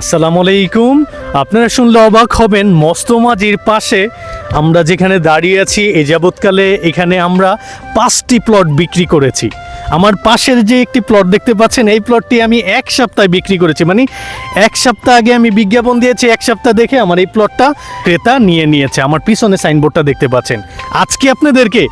আসসালামু আলাইকুম। আপনারা শুনলে অবাক হবেন মস্তমাজির পাশে আমরা যেখানে দাঁড়িয়ে আছি এ যাবৎকালে এখানে আমরা পাঁচটি প্লট বিক্রি করেছি। আমার পাশের যে একটি প্লট দেখতে পাচ্ছেন, এই প্লটটি আমি এক সপ্তাহে বিক্রি করেছি। মানে এক সপ্তাহ আগে আমি বিজ্ঞাপন দিয়েছি, এক সপ্তাহ দেখে আমার এই প্লটটা ক্রেতা নিয়ে নিয়েছে। আমার পিছনে সাইনবোর্ডটা দেখতে পাচ্ছেন। আজকে আপনাদেরকে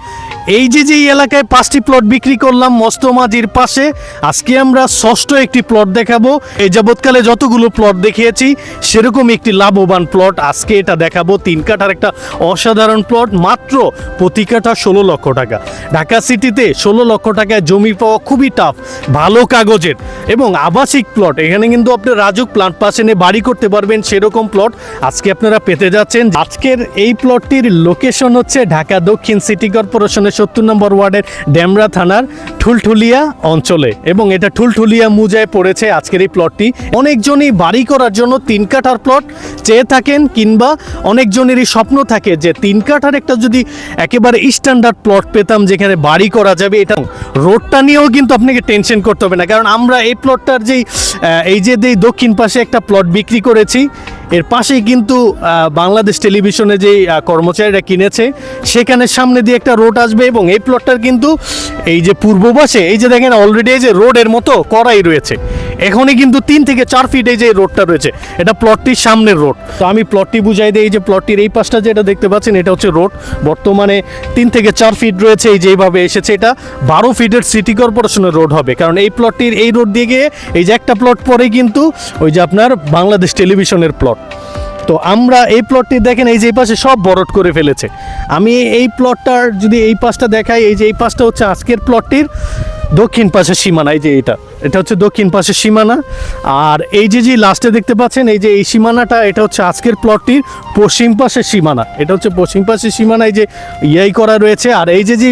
এই যে যে এলাকায় পাঁচটি প্লট বিক্রি করলাম মস্তমাজির পাশে, আজকে আমরা ষষ্ঠ একটি প্লট দেখাবো। এই যাবৎকালে যতগুলো প্লট দেখিয়েছি সেরকম একটি লাভবান প্লট আজকে এটা দেখাবো তিন কাঠার একটা অসাধারণ প্লট মাত্র প্রতি কাঠা ষোলো লক্ষ টাকা। ঢাকা সিটিতে ষোলো লক্ষ টাকায় জমি পাওয়া খুবই টাফ ভালো কাগজের। এবং আবাসিক প্লট এখানে কিন্তু আপনি রাজুক প্লান্ট পাশে এনে বাড়ি করতে পারবেন সেরকম প্লট আজকে আপনারা পেতে যাচ্ছেন। আজকের এই প্লটটির লোকেশন হচ্ছে ঢাকা দক্ষিণ সিটি কর্পোরেশনের সত্তর নম্বর ওয়ার্ডের ড্যামরা থানার ঠুলঠুলিয়া অঞ্চলে। এবং এটা ঠুলঠুলিয়া মুজায় পড়েছে আজকের এই প্লটটি অনেকজনই বাড়ি করার জন্য তিন কাঠার প্লট চেয়ে থাকেন কিংবা অনেকজনেরই স্বপ্ন থাকে যে তিন কাঠার একটা যদি একেবারে স্ট্যান্ডার্ড প্লট পেতাম যেখানে বাড়ি করা যাবে, এটা রোডটা নিয়েও কিন্তু আপনাকে টেনশন করতে হবে না। কারণ আমরা এই প্লটটার যেই এই যে দক্ষিণ পাশে একটা প্লট বিক্রি করেছি এর পাশেই কিন্তু বাংলাদেশ টেলিভিশনে যে কর্মচারীরা কিনেছে, সেখানে সামনে দিয়ে একটা রোড আসবে এবং এই প্লটটার কিন্তু এই যে পূর্ব পাশে, এই যে দেখেন অলরেডি এই যে রোডের মতো করাই রয়েছে। এখনই কিন্তু তিন থেকে চার ফিট এই যে রোডটা রয়েছে, এটা প্লটটির সামনের রোড। তো আমি প্লটটি বুঝাই দিই এই যে প্লটটির এই পাশটা যেটা দেখতে পাচ্ছেন, এটা হচ্ছে রোড। বর্তমানে তিন থেকে চার ফিট রয়েছে এই যেভাবে এসেছে, এটা বারো ফিটের সিটি কর্পোরেশনের রোড হবে। কারণ এই প্লটটির এই রোড দিয়ে গিয়ে এই যে একটা প্লট পরে কিন্তু ওই যে আপনার বাংলাদেশ টেলিভিশনের প্লট তো আমরা এই প্লটটি দেখেন, এই যে এই পাশে সব বরট করে ফেলেছে। আমি এই প্লটটার যদি এই পাশটা দেখাই, এই যে এই পাশটা হচ্ছে আজকের প্লটটির দক্ষিণ পাশের সীমানা, এই যে এটা। এটা হচ্ছে দক্ষিণ পাশের সীমানা। আর এই যে যে লাস্টে দেখতে পাচ্ছেন, এই যে এই সীমানাটা, এটা হচ্ছে আজকের প্লটটির পশ্চিম পাশের সীমানা। এটা হচ্ছে পশ্চিম পাশের সীমানা, এই যে ইয়াই করা রয়েছে। আর এই যে যে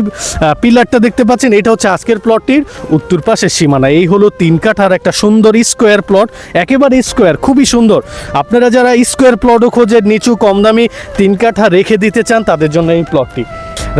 পিলারটা দেখতে পাচ্ছেন, এটা হচ্ছে আজকের প্লটটির উত্তর পাশের সীমানা। এই হলো তিন কাঠার একটা সুন্দর স্কোয়ার প্লট একেবারে স্কোয়ার খুবই সুন্দর। আপনারা যারা স্কোয়ার প্লটও খোঁজেন, নিচু কম দামি তিন কাঠা রেখে দিতে চান, তাদের জন্য এই প্লটটি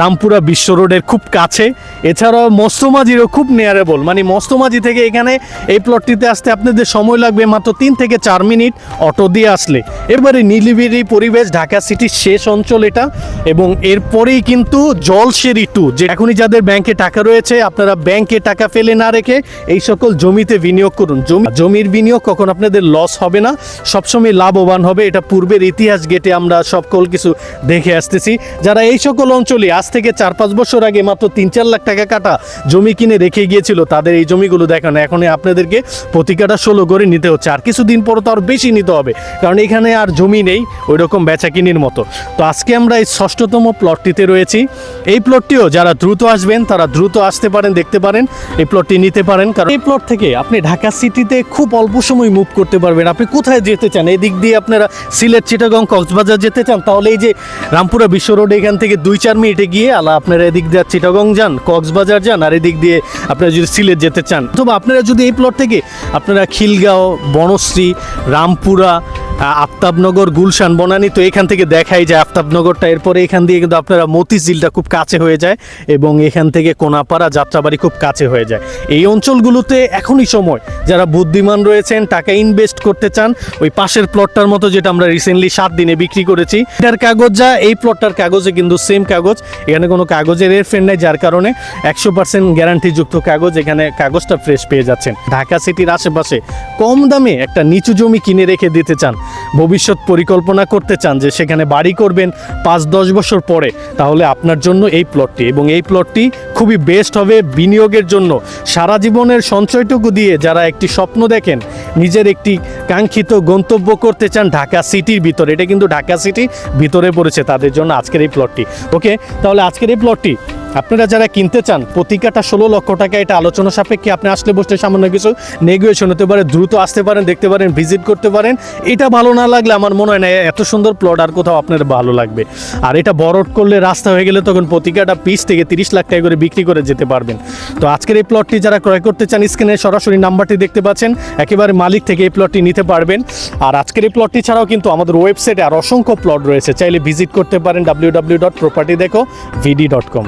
রামপুরা বিশ্ব রোডের খুব কাছে। এছাড়াও মস্তমাজিরও খুব নিয়ারেবল মানে মস্তমাজি থেকে এখানে এই প্লটটিতে আসতে আপনাদের সময় লাগবে মাত্র তিন থেকে চার মিনিট অটো দিয়ে আসলে। এবারে নীলিবিরি পরিবেশ, ঢাকা সিটির শেষ অঞ্চল এটা এবং এরপরেই কিন্তু জলসেরি টু যে এখনই যাদের ব্যাংকে টাকা রয়েছে, আপনারা ব্যাংকে টাকা ফেলে না রেখে এই সকল জমিতে বিনিয়োগ করুন। জমি, জমির বিনিয়োগ কখন আপনাদের লস হবে না, সবসময় লাভবান হবে। এটা পূর্বের ইতিহাস গেটে আমরা সকল কিছু দেখে আসতেছি। যারা এই সকল অঞ্চলে আজ থেকে চার পাঁচ বছর আগে মাত্র তিন চার লাখ টাকা কাটা জমি কিনে রেখে গিয়েছিল। তাদের এই জমিগুলো দেখানো এখন আপনাদেরকে প্রতি কাটা ষোলো করে নিতে হচ্ছে। আর কিছুদিন পর তো আর বেশি নিতে হবে, কারণ এখানে আর জমি নেই ওই রকম বেচা কিনির মতো। তো আজকে আমরা এই ষষ্ঠতম প্লটটিতে রয়েছি। এই প্লটটিও যারা দ্রুত আসবেন, তারা দ্রুত আসতে পারেন, দেখতে পারেন, এই প্লটটি নিতে পারেন। কারণ এই প্লট থেকে আপনি ঢাকা সিটিতে খুব অল্প সময় মুভ করতে পারবেন। আপনি কোথায় যেতে চান? এই দিক দিয়ে আপনারা সিলেট, চিটাগং, কক্সবাজার যেতে চান, তাহলে এই যে রামপুরা বিশ্ব রোড এখান থেকে দুই চার মিনিটে গিয়ে আলা আপনারা এদিক দিয়ে চিটাগং যান, কক্সবাজার যান, আর এদিক দিয়ে আপনারা যদি সিলেট যেতে চান। অথবা আপনারা যদি এই প্লট থেকে আপনারা খিলগাঁও, বনশ্রী, রামপুরা আফতাবনগর, গুলশান, বনানী তো এখান থেকে দেখাই যায়। আফতাবনগরটা এরপরে এখান দিয়ে কিন্তু আপনারা মতিঝিলটা খুব কাছে হয়ে যায় এবং এখান থেকে কোনাপাড়া, যাত্রাবাড়ি খুব কাছে হয়ে যায়। এই অঞ্চলগুলোতে এখনই সময়। যারা বুদ্ধিমান রয়েছেন, টাকা ইনভেস্ট করতে চান, ওই পাশের প্লটটার মতো যেটা আমরা রিসেন্টলি সাত দিনে বিক্রি করেছি, এটার কাগজ যা, এই প্লটটার কাগজে কিন্তু সেম কাগজ। এখানে কোনো কাগজের এর ফ্রেন্ড নাই, যার কারণে একশো পার্সেন্ট গ্যারান্টিযুক্ত কাগজ এখানে কাগজটা ফ্রেশ পেয়ে যাচ্ছেন। ঢাকা সিটির আশেপাশে কম দামে একটা নিচু জমি কিনে রেখে দিতে চান ভবিষ্যৎ পরিকল্পনা করতে চান যে সেখানে বাড়ি করবেন পাঁচ, দশ বছর পরে, তাহলে আপনার জন্য এই প্লটটি এবং এই প্লটটি খুবই বেস্ট হবে বিনিয়োগের জন্য। সারা জীবনের সঞ্চয়টুকু দিয়ে যারা একটি স্বপ্ন দেখেন, নিজের একটি কাঙ্ক্ষিত গন্তব্য করতে চান ঢাকা সিটির ভিতরে, এটা কিন্তু ঢাকা সিটি ভিতরে পড়েছে তাদের জন্য আজকের এই প্লটটি ওকে তাহলে আজকের এই প্লটটি আপনারা যারা কিনতে চান প্রতি কাটা ষোলো লক্ষ টাকা, এটা আলোচনা সাপেক্ষে আপনি আসলে বসতে সামান্য কিছু নেগোয়েশন হতে পারে, দ্রুত আসতে পারেন, দেখতে পারেন ভিজিট করতে পারেন। এটা ভালো না লাগলে আমার মনে হয় না, এত সুন্দর প্লট আর কোথাও আপনার ভালো লাগবে। আর এটা বরট করলে রাস্তা হয়ে গেলে তখন প্রতি কাটা পিস থেকে তিরিশ লাখ টাকা করে বিক্রি করে যেতে পারবেন। তো আজকের এই প্লটটি যারা ক্রয় করতে চান, স্ক্রিনে সরাসরি নাম্বারটি দেখতে পাচ্ছেন, একেবারে মালিক থেকে এই প্লটটি নিতে পারবেন। আর আজকের এই প্লটটি ছাড়াও কিন্তু আমাদের ওয়েবসাইটে আর অসংখ্য প্লট রয়েছে, চাইলে ভিজিট করতে পারেন ডাব্লিউ ডট প্রপার্টি দেখো ভিডি ডট কম